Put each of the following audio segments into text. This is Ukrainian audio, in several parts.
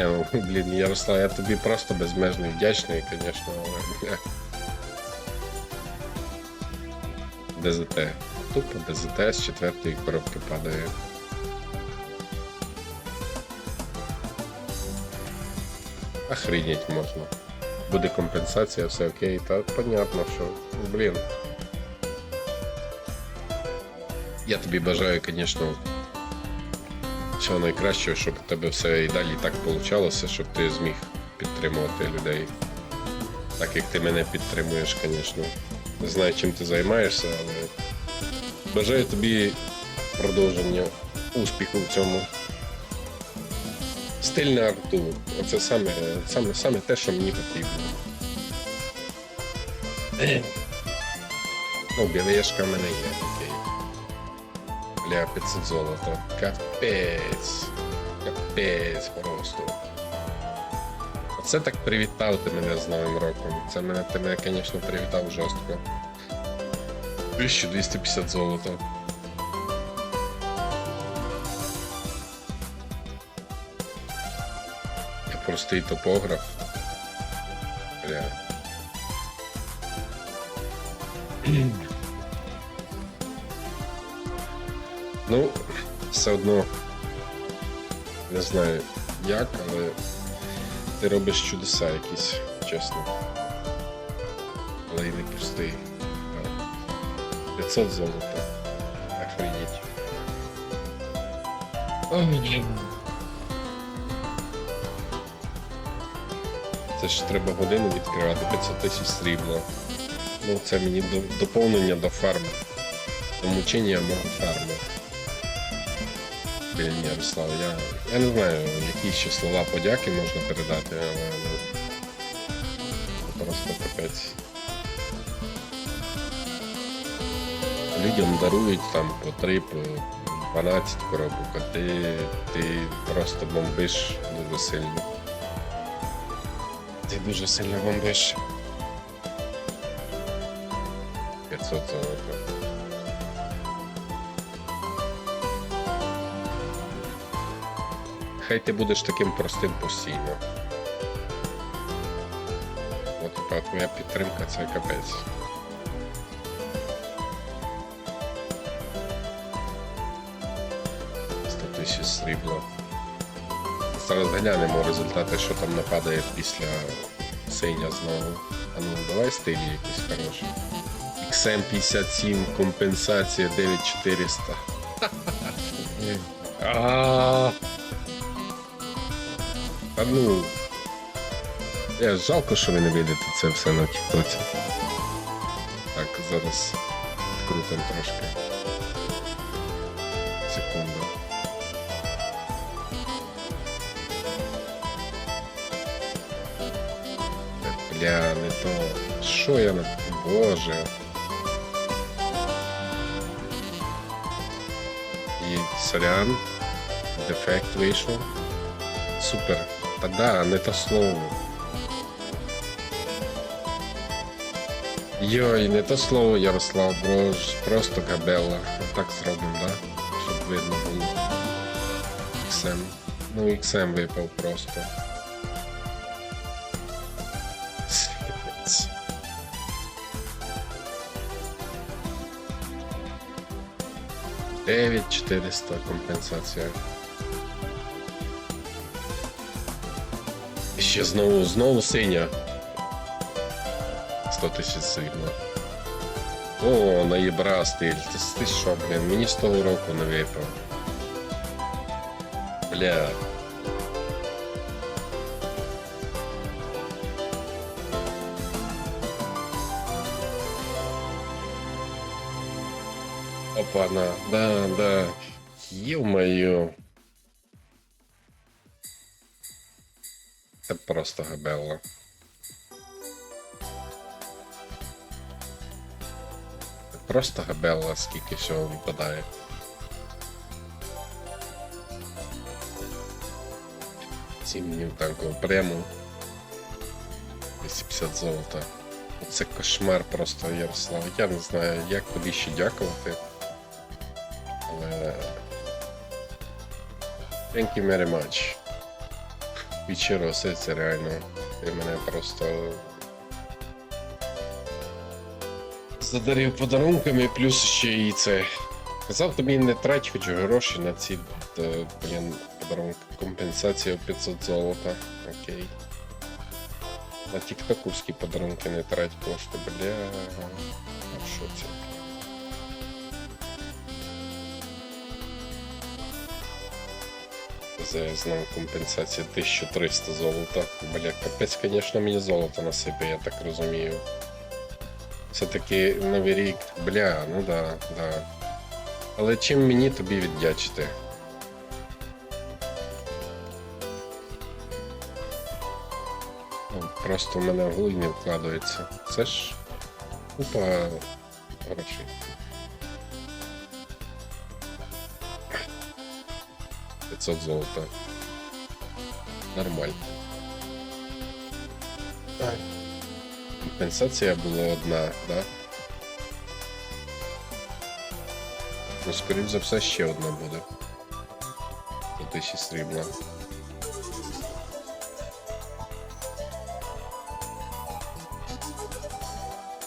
Ні, ну, блін, Ярослав, я тобі просто безмежно вдячний, звісно. ДЗТ. Тупо ДЗТ з четвертої коробки падає. Охренеть можна. Буде компенсація, все окей, та понятно, що. Блін. Я тобі бажаю, звісно, всього найкращого, щоб у тебе все і далі так получалося, щоб ти зміг підтримувати людей. Так як ти мене підтримуєш, звісно. Не знаю, чим ти займаєшся, але бажаю тобі продовження успіху в цьому. Стильне арту. Оце саме, саме, саме те, що мені потрібно. Ну, білешка в мене є, окей. Бля, 500 золота. Капець. Капець просто. Оце так привітав ти мене з Новим роком. Це мене, ти мене, звісно, привітав жорстко. 1250 золота. Я простий топограф. Бля. Все одно не знаю як, але ти робиш чудеса якісь, чесно. Але й не простий. Так. 500 золота. Охренеть. Ой. Це ж треба годину відкривати 500 тисяч срібла. Ну, це мені до, доповнення до фарми. До мучення мого фарму. Блін, Ярослав, я, я не знаю, які ще слова подяки можна передати, але ну, просто капець. Людям дарують там по 3, по 12 коробок, а ти, ти просто бомбиш дуже сильно. Ти дуже сильно бомбиш. 500 золота. Хай ти будеш таким простим постійно. От така твоя підтримка це капець. Тисяч срібла. Зараз глянемо результати, що там нападає після синя знову. А ну давай стилі якісь хороші. XM57, компенсація 9400. А. Ну. Я жалко, що ви не видите це все на тіктоці. Так, зараз відкрутимо трошки. Секунду. Бля, не то. Що я на. Боже. І сорян. Дефект вийшов. Супер. Та да, не то слово. Йой, не то слово, Ярослав, бро, ж просто кабела. Отак зробимо, да? Щоб видно було. XM. Ну, XM випав просто. Дев'ять 400 компенсація. Ще знову, знову синя. 100 тисяч срібла. О, наєбра стиль. Ти, що, блін, мені з того року не випав. Бля. Опа-на, да, да. Ё-моё. Це просто габелла. Це просто габелла, скільки всього випадає. Сім танкового прему. 250 золота. Це кошмар просто, Ярослав. Я не знаю, як тобі ще дякувати. Але. Thank you very much. Щирого серця реально. Ти мене просто. Задарив подарунками, плюс ще і це. Казав тобі не трать хоч гроші на ці е, блін, подарунки. Компенсація 500 золота. Окей. На тіктоківські подарунки не трать кошти, бля. А що це? За знову компенсація 1300 золота. Бля, капець, звісно, мені золото насипе, я так розумію. Все-таки новий рік, бля, ну да, да. Але чим мені тобі віддячити? Ну, Просто в мене в голові вкладається. Це ж купа грошей. П'ятсот золота. Нормально. Так. Компенсація була одна, да? Ну, скоріш за все, ще одна буде. По тисячі срібла.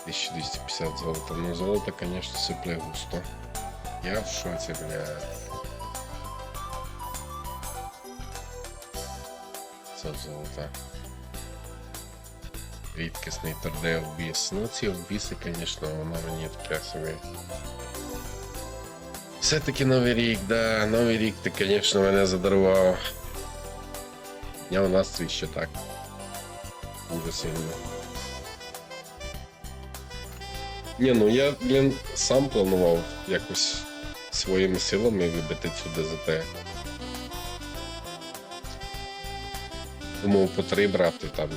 Тисяча 250 золота. Ну, золото, конечно, сипле густо. Я в шоці, бля. Золота. Рідкісний торде обвіс. Ну, ці обвіси, звісно, воно мені таке собі. Все-таки Новий рік, да, Новий рік ти, звісно, мене задарував. Підняв настрій ще так. Дуже сильно. Ні, ну я, блін, сам планував якось своїми силами вибити цю ДЗТ. Думав по три брати там,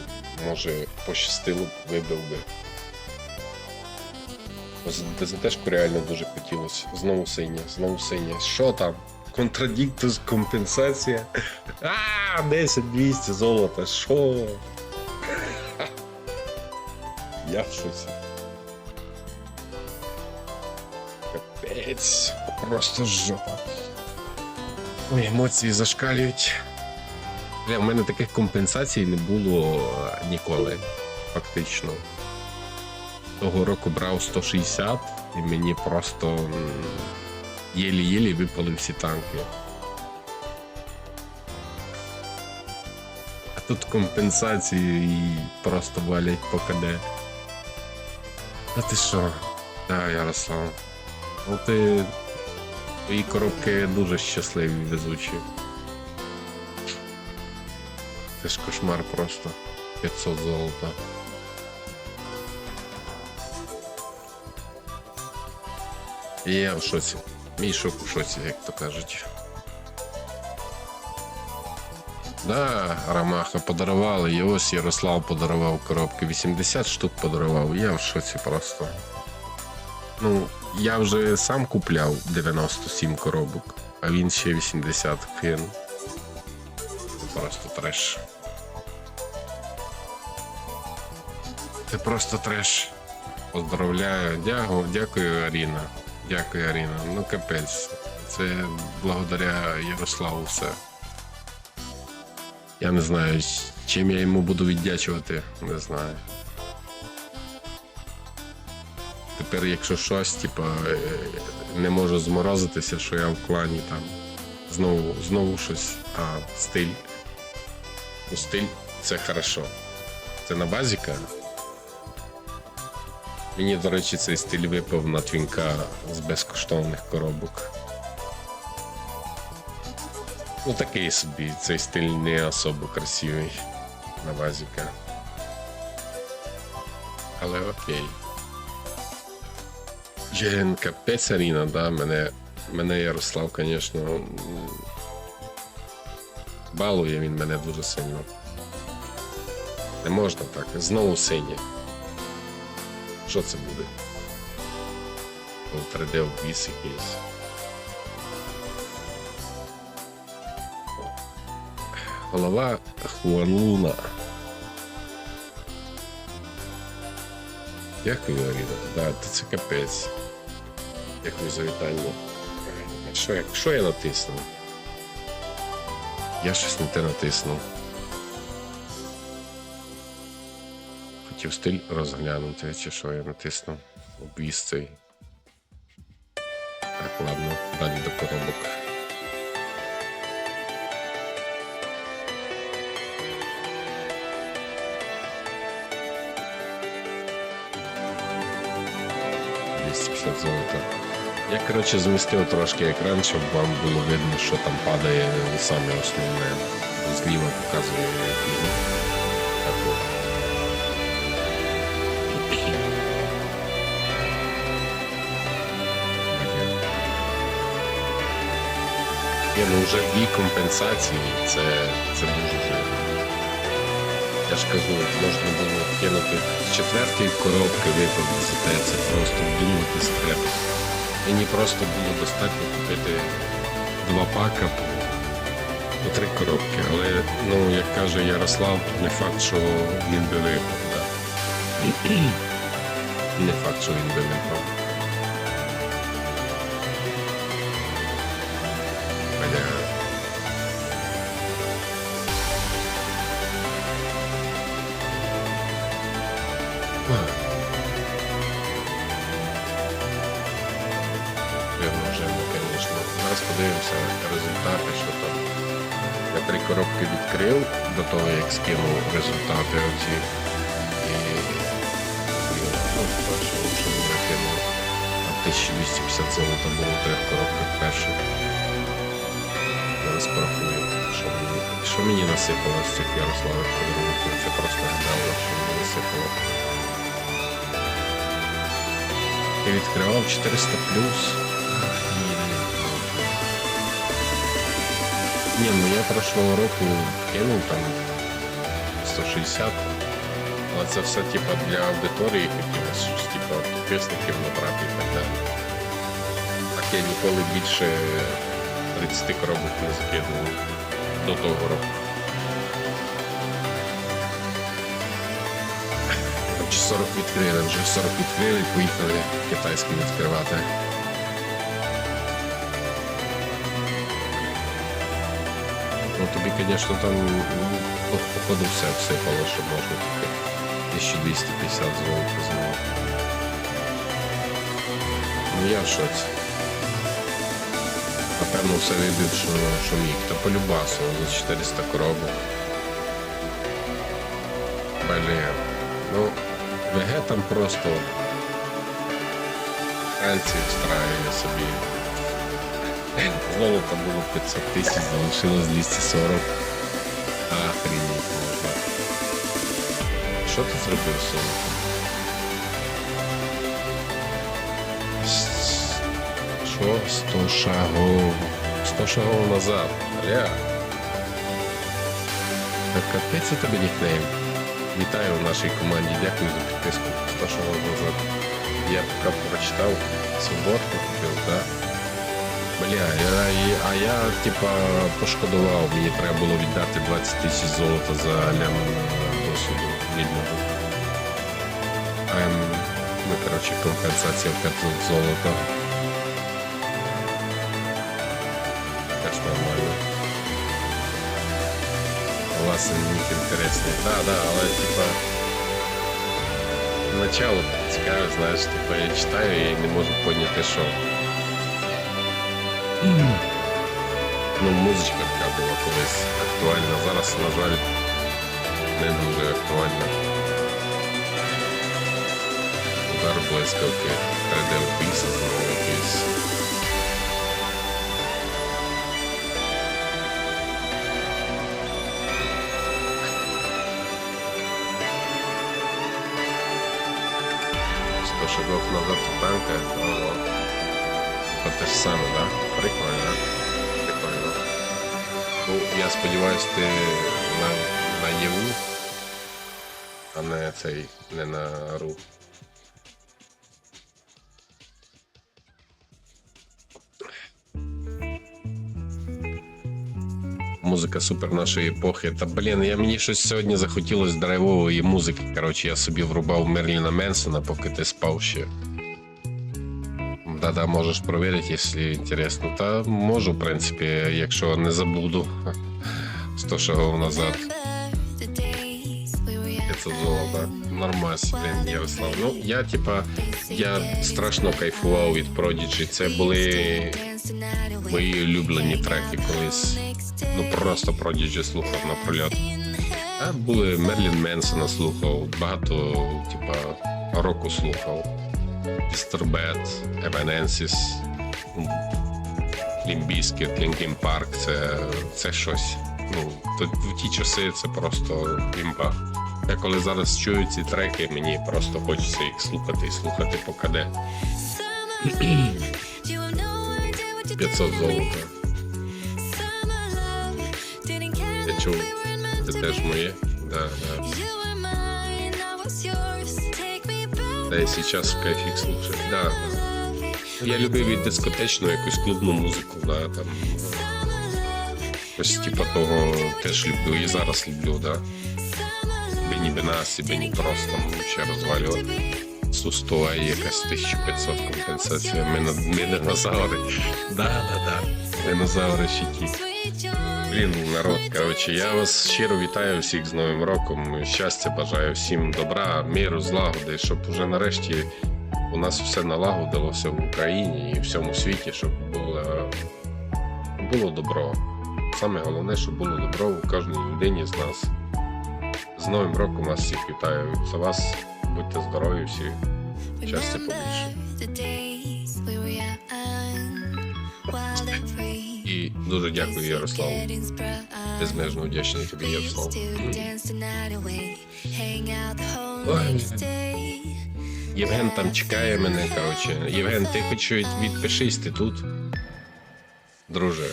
може пощастило б, вибив би. З ДЗТшку реально дуже хотілося. Знову синє, знову синє. Що там? Контрадіктус, компенсація. А, 10 200 золота. Що? Я в шоці. Капець. Просто жопа. Ой, емоції зашкалюють. Бля, в мене таких компенсацій не було ніколи, фактично. Того року брав 160 і мені просто єлі-єлі випали всі танки. А тут компенсації і просто валять по КД. А ти що? Да, Ярослав. Ну ти. Твої коробки дуже щасливі везучі. Це ж кошмар просто. 500 золота. І я в шоці. Мій шок у шоці, як то кажуть. Да, Ромаха подарували, і ось Ярослав подарував коробки. 80 штук подарував. Я в шоці просто. Ну, я вже сам купляв 97 коробок, а він ще 80 кинув. Просто треш. Це просто треш. Поздравляю. Дякую, дякую, Аріна. Дякую, Аріна. Ну капець. Це благодаря Ярославу все. Я не знаю, чим я йому буду віддячувати, не знаю. Тепер, якщо щось, типа, е, не можу зморозитися, що я в клані там. Знову, знову щось. А, стиль. Ну, стиль це хорошо. Це на базіка. Мені, до речі, цей стиль випав на твінка з безкоштовних коробок. Ну такий собі, цей стиль не особо красивий на базіка. Але окей. Блін, капець Аріна, да, мене, мене Ярослав, звісно, балує він мене дуже сильно. Не можна так. Знову синє. Що це буде? Ну, 3D обвіс якийсь. Голова Хуанлуна. Дякую, Аріна. Да, це капець. Дякую за вітання. Що, що я натиснув? Я щось не те натиснув. Хотів стиль розглянути, чи що я натиснув обвіз цей. Так, ладно, далі до коробок. «250 золота. Я, коротше, змістив трошки екран, щоб вам було видно, що там падає саме основне. Зліва показує. Ні, ну вже дві компенсації, це, це дуже жирно. Я ж кажу, можна було кинути з четвертої коробки випадку це просто вдуматись треба. Мені просто було достатньо купити два пака по три коробки. Але, ну, як каже Ярослав, не факт, що він би випав. Да. Не факт, що він би випав. Відкрив як скинув результати оці. І і, ну, перше, що не накинув. А 1250 золота було в трьох коробках перших. Зараз порахую, що мені, що мені насипало з цих Ярославих подарунків. Це просто гадало, що мені насипало. Я відкривав 400 плюс. Ні, ну я прошлого року кинув там 160. Але це все типа для аудиторії хотілося типа підписників набрати і так далі. Так я ніколи більше 30 коробок не закидував до того року. Чи 40 відкрили, вже 40 відкрили, поїхали китайські відкривати. Ну тобі, звісно, там м, походу все всипало, що можна тільки 1250 золота знову. Ну я в шоці. Напевно, все вибив, що, що міг. Та по любасу за 400 коробок. Блін. Ну, ВГ там просто Франції встраює собі. Золото було 500 тисяч, залишилось 240. Охренеть можна. Що ти зробив з золотом? Що? 100 шагов. 100 шагов назад. Бля. Та капець у тебе нікнейм. Вітаю в нашій команді, дякую за підписку. 100 шагов назад. Я поки прочитав суботку купив, так? Бля, я, а я типа пошкодував, мені треба було віддати 20 тисяч золота за лям досвіду вільного. Ем, ну, коротше, компенсація в 500 золота. Теж нормально. Власне, нік інтересний. Да, да, але типа. Начало цікаве, знаєш, типа я читаю і не можу поняти, що. Ну, музичка така була колись актуальна. Зараз, на жаль, не дуже актуальна. Удар блискавки, 3D описи знову якийсь. Сто шагов назад танка. Ого. Те ж саме, да? Прикольно. Прикольно. Ну, я сподіваюся, ти на, на ЄУ, а не цей, не на РУ. Музика супер нашої епохи. Та блін, я мені щось сьогодні захотілося драйвової музики. Коротше, я собі врубав Мерліна Менсона, поки ти спав ще. Да-да, можеш проверить, якщо інтересно. Та можу, в принципі, якщо не забуду 100 шагов назад. The days we were 500 золота. Нормас, блін, Ярослав. Ну, я, типа, я страшно кайфував від Prodigy. Це були мої улюблені треки колись. Ну просто Prodigy слухав на прольот. А були Мерлін Менсона слухав, багато, типа, року слухав. Disturbed, Evanescence, Лімбіскет, Linkin Park, це, це щось. Ну, в ті часи це просто імба. Я коли зараз чую ці треки, мені просто хочеться їх слухати і слухати поки де. 500 золота. Я чув, це теж моє. Да, да. Да, зараз в кайфік слухаю. Да. Я любив і дискотечну якусь клубну музику, да, там. Ось типа того теж люблю і зараз люблю, да. Бені Бенасі, Бені Крос там ще розвалювати. Сустова і якась 1500 компенсація. Ми, ми динозаври. Да, да, да. Динозаври ще ті. Блін, народ, коротше, я вас щиро вітаю всіх з Новим роком. Щастя бажаю всім добра, миру, злагоди, щоб уже нарешті у нас все налагодилося в Україні і в всьому світі, щоб було, було добро. Саме головне, щоб було добро у кожній людині з нас. З Новим роком вас всіх вітаю. За вас будьте здорові всі. Щастя побільше. І дуже дякую, Ярослав. Безмежно вдячний тобі, Ярослав. Євген там чекає мене, коротше. Євген, ти хоч відпишись, ти тут. Друже,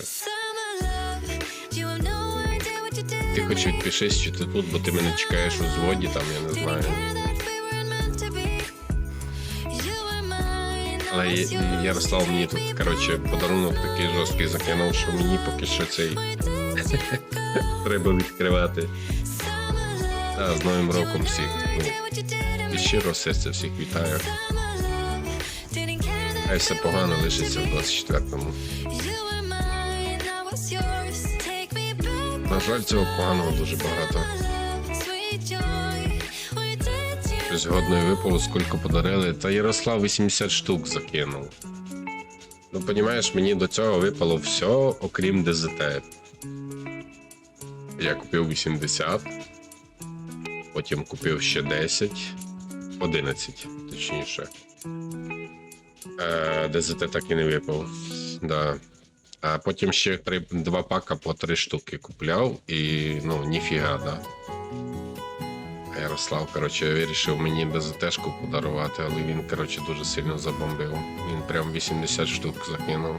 ти хоч відпишись, що ти тут, бо ти мене чекаєш у зводі, там, я не знаю. Але Ярослав мені тут, коротше, подарунок такий жорсткий закинув, що мені поки що цей треба відкривати. Та, з Новим роком всіх. Ну, і щиро серця всіх вітаю. Хай все погано лишиться в 24-му. На жаль, цього поганого дуже багато. Щось годної випало, скільки подарили. Та Ярослав 80 штук закинув. Ну, понімаєш, мені до цього випало все, окрім ДЗТ. Я купив 80, потім купив ще 10, 11, точніше. Е, ДЗТ так і не випав. Да. А потім ще три, два пака по три штуки купляв і ну, ніфіга, да. Ярослав, коротше, вирішив мені ДЗТшку подарувати, але він, коротше, дуже сильно забомбив. Він прям 80 штук закинув.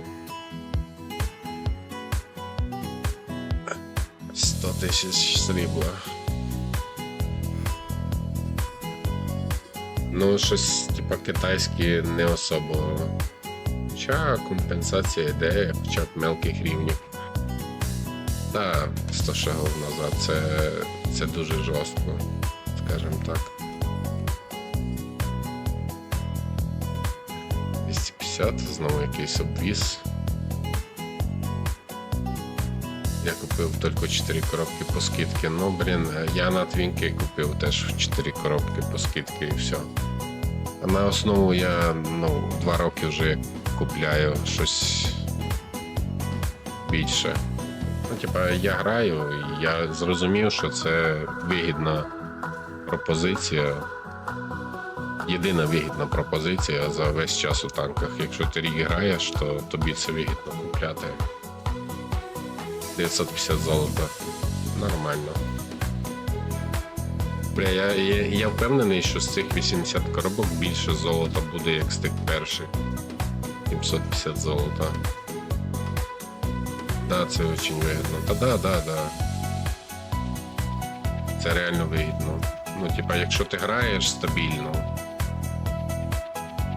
100 тисяч срібла. Ну, щось, типа, китайське не особо. Хоча компенсація йде, хоча б мелких рівнів. Так, 100 шагів назад це, це дуже жорстко, скажімо так. 250, знову якийсь обвіз. Я купив тільки 4 коробки по скидці. Ну, блін, я на твінки купив теж 4 коробки по скидці і все. А на основу я ну, 2 роки вже купляю щось більше. Ну, типа, я граю, я зрозумів, що це вигідна пропозиція. Єдина вигідна пропозиція за весь час у танках. Якщо ти рік граєш, то тобі це вигідно купляти. 950 золота. Нормально. Бля, я, я, я впевнений, що з цих 80 коробок більше золота буде, як з тих перших. 750 золота. Да, це дуже вигідно. Та да, да, да. Це реально вигідно. Ну, типа, якщо ти граєш стабільно,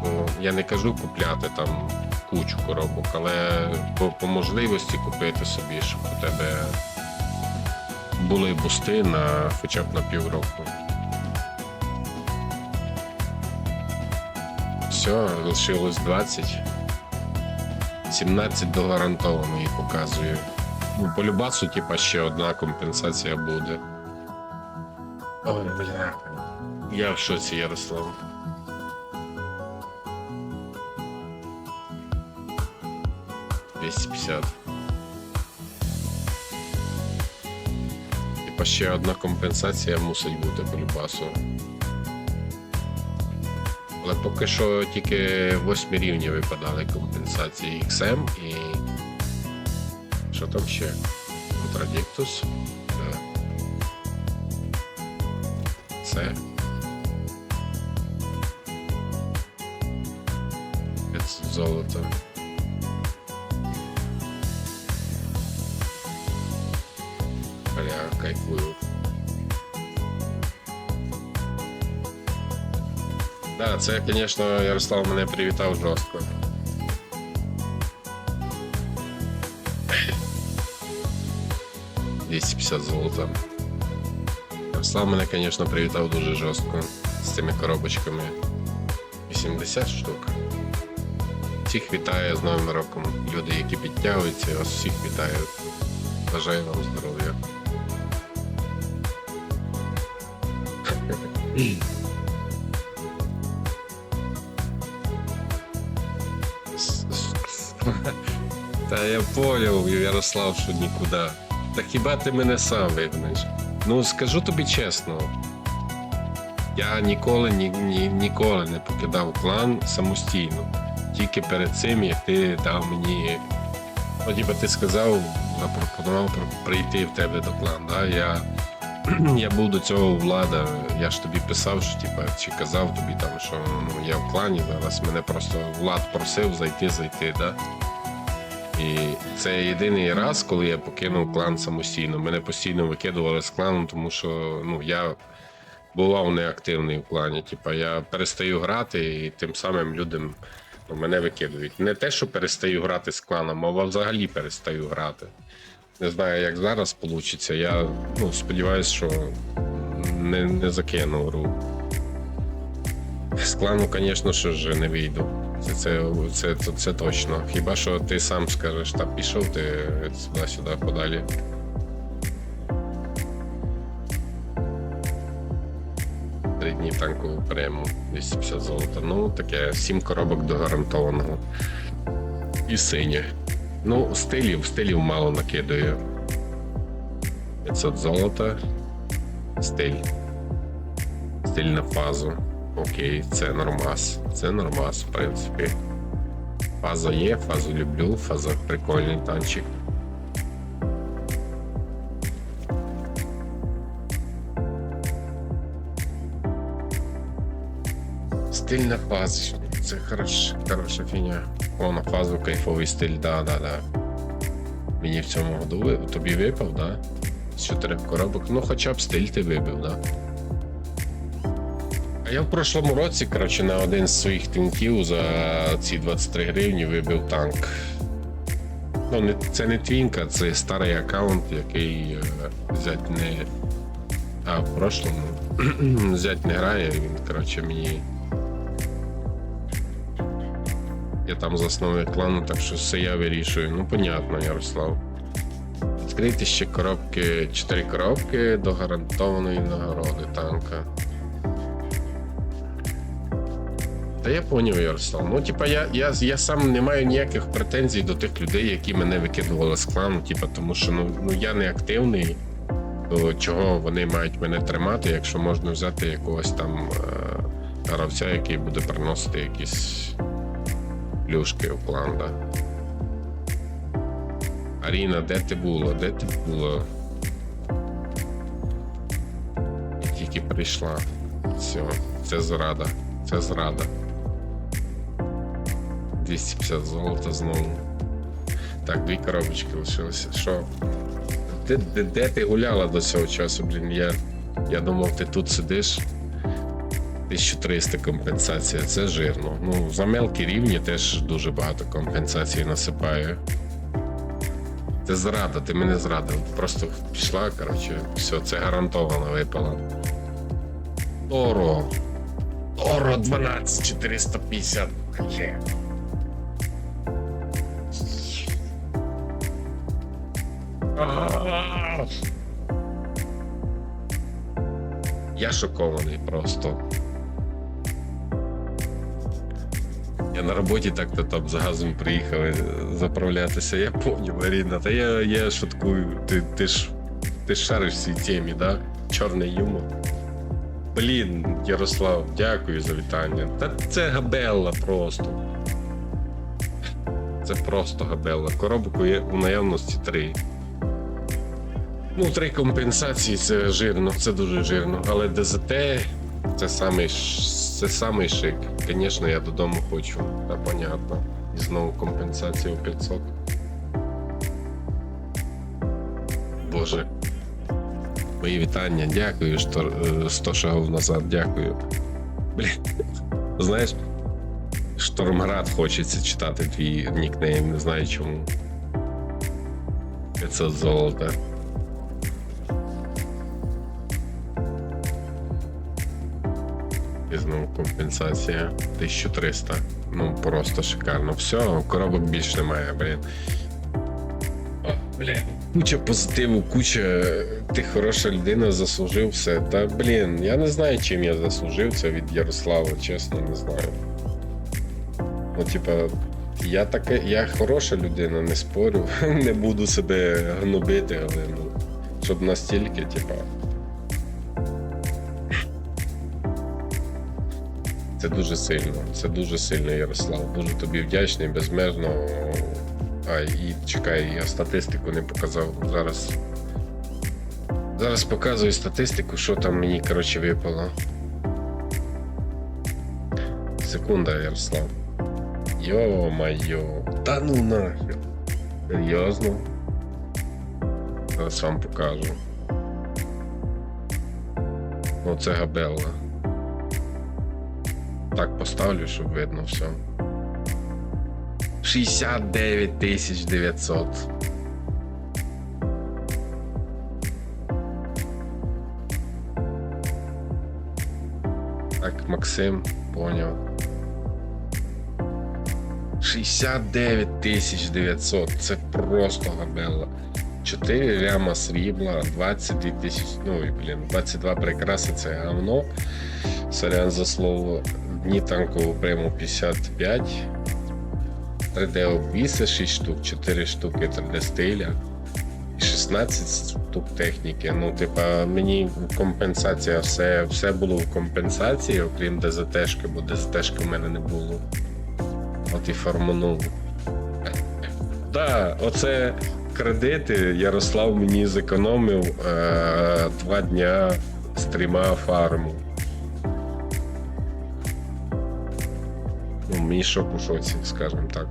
то я не кажу купляти там кучу коробок, але по, по можливості купити собі, щоб у тебе були бусти на хоча б на півроку. Все, лишилось 20. 17 до гарантованої показує. Ну, по любасу, типа, ще одна компенсація буде. Ой, бля. Я в шоці, Ярослав. Двісті п'ятдесят. Типа ще одна компенсація мусить бути по любасу. Але поки що тільки восьмі рівні випадали компенсації XM і. Що там ще? Контрадіктус. Да. Це. 500 золота. Бля, кайфую. Да, це, звісно, Ярослав мене привітав жорстко. Двісті п'ятдесят золота. Ярослав мене, звісно, привітав дуже жорстко з цими коробочками. 80 штук. Всіх вітаю з Новим роком. Люди, які підтягуються, вас всіх вітаю. Бажаю вам здоров'я. Та я поняв, Ярослав, що нікуди. Та хіба ти мене сам вигнеш? Ну скажу тобі чесно. Я ніколи ні, ні, ніколи не покидав клан самостійно. Тільки перед цим, як ти дав мені. Ну, ніби ти сказав, запропонував прийти в тебе до клану. Да? Я, я був до цього влада. Я ж тобі писав, що типа, чи казав тобі там, що ну, я в клані зараз. Мене просто влад просив зайти, зайти. Да? І це єдиний раз, коли я покинув клан самостійно. Мене постійно викидували з клану, тому що ну, я бував неактивний в клані. Типа я перестаю грати, і тим самим людям ну, мене викидують. Не те, що перестаю грати з кланом, а взагалі перестаю грати. Не знаю, як зараз вийде. Я ну, сподіваюся, що не, не закину гру. З клану, звісно, що ж не вийду. Це, це, це, це, це точно. Хіба що ти сам скажеш, та пішов ти сюди-сюди подалі. Три дні танкову прему 250 золота. Ну, таке 7 коробок до гарантованого. І синє. Ну, стилів, стилів мало накидаю. 500 золота. Стиль. Стиль на фазу. Окей, це нормас. Це нормас, в принципі. Фаза є, фазу люблю, фаза прикольний танчик. Стиль на фазу. Це хорош, хороша фіня. О, на фазу кайфовий стиль, да, да, да. Мені в цьому году тобі випав, да? З чотирьох коробок. Ну, хоча б стиль ти вибив, да? А я в прошлому році, коротше, на один з своїх тинків за ці 23 гривні вибив танк. Ну, не, це не твінка, це старий аккаунт, який е, взять не. А, в прошлому взять не грає, він, коротше, мені. Я там засновник клану, так що все я вирішую. Ну, понятно, Ярослав. Відкрити ще коробки, 4 коробки до гарантованої нагороди танка. Та я поняв, Ярослав. Ну, типа, я, я, я сам не маю ніяких претензій до тих людей, які мене викидували з клану, типа, тому що ну, ну я не активний. То чого вони мають мене тримати, якщо можна взяти якогось там е, гравця, який буде приносити якісь плюшки в клан, да? Аріна, де ти була? Де ти була? І тільки прийшла. Все, це зрада. Це зрада. 250 золота знову. Так, дві коробочки лишилися. Що? Де, де, де ти гуляла до цього часу, блін? Я, я думав, ти тут сидиш. 1300 компенсація, це жирно. Ну, за мелкі рівні теж дуже багато компенсацій насипає. Це зрада, ти мене зрадив. Просто пішла, коротше, все, це гарантовано випало. Торо. Торо 12450. Є. Я шокований просто. Я на роботі так-то там за газом приїхали заправлятися. Я поняв, Аріна, та я, я шуткую. Ти, ти ж ти шариш в цій темі, да? Чорний юмор. Блін, Ярослав, дякую за вітання. Та це габелла просто. Це просто габелла. Коробок є у наявності три. Ну, три компенсації це жирно, це дуже жирно. Але ДЗТ це самий, це самий шик. Звісно, я додому хочу. Та понятно. І знову компенсація у 500. Боже. Мої вітання, дякую, що е, 100 шагів назад, дякую. Блін. Знаєш, Штормград хочеться читати твій нікнейм, не знаю чому. 500 золота. І знову компенсація 1300. Ну просто шикарно. Все, коробок більше немає, блін. Блін. Куча позитиву, куча. Ти хороша людина, заслужив все. Та блін, я не знаю, чим я заслужив це від Ярослава, чесно, не знаю. Ну, типа, я таке, я хороша людина, не спорю. Не буду себе гнобити, але ну, щоб настільки, типа. Це дуже сильно. Це дуже сильно, Ярослав. Дуже тобі вдячний, безмежно. А, і чекай, я статистику не показав. Зараз. Зараз показую статистику, що там мені, коротше, випало. Секунда, Ярослав. Йо-майо. Та ну нахер. Серйозно. Зараз вам покажу. Оце габелла. Так поставлю, щоб видно все. 69 тисяч 900. Так, Максим, поняв. 69 тисяч 900. Це просто габелла. 4 ляма срібла, 22 тисячі. Ну і блін, 22 прикраси це говно. Сорян за слово. Дні танкового прийму 55. 3D обвіси 6 штук, 4 штуки 3D стиля і 16 штук техніки. Ну, типа, мені компенсація, все, все було в компенсації, окрім ДЗТшки, бо ДЗТшки в мене не було. От і форманув. Так, оце кредити Ярослав мені зекономив е, два дня стріма фарму. Мені шок у шоці, скажімо так.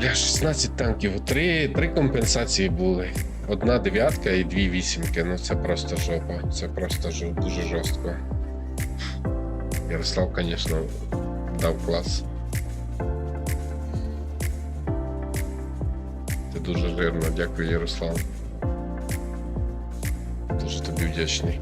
Бля, 16 танків, три, три компенсації були. Одна дев'ятка і дві вісімки. Ну це просто жопа. Це просто жо- дуже жорстко. Ярослав, звісно, дав клас. Це дуже жирно, дякую, Ярослав. Дуже тобі вдячний.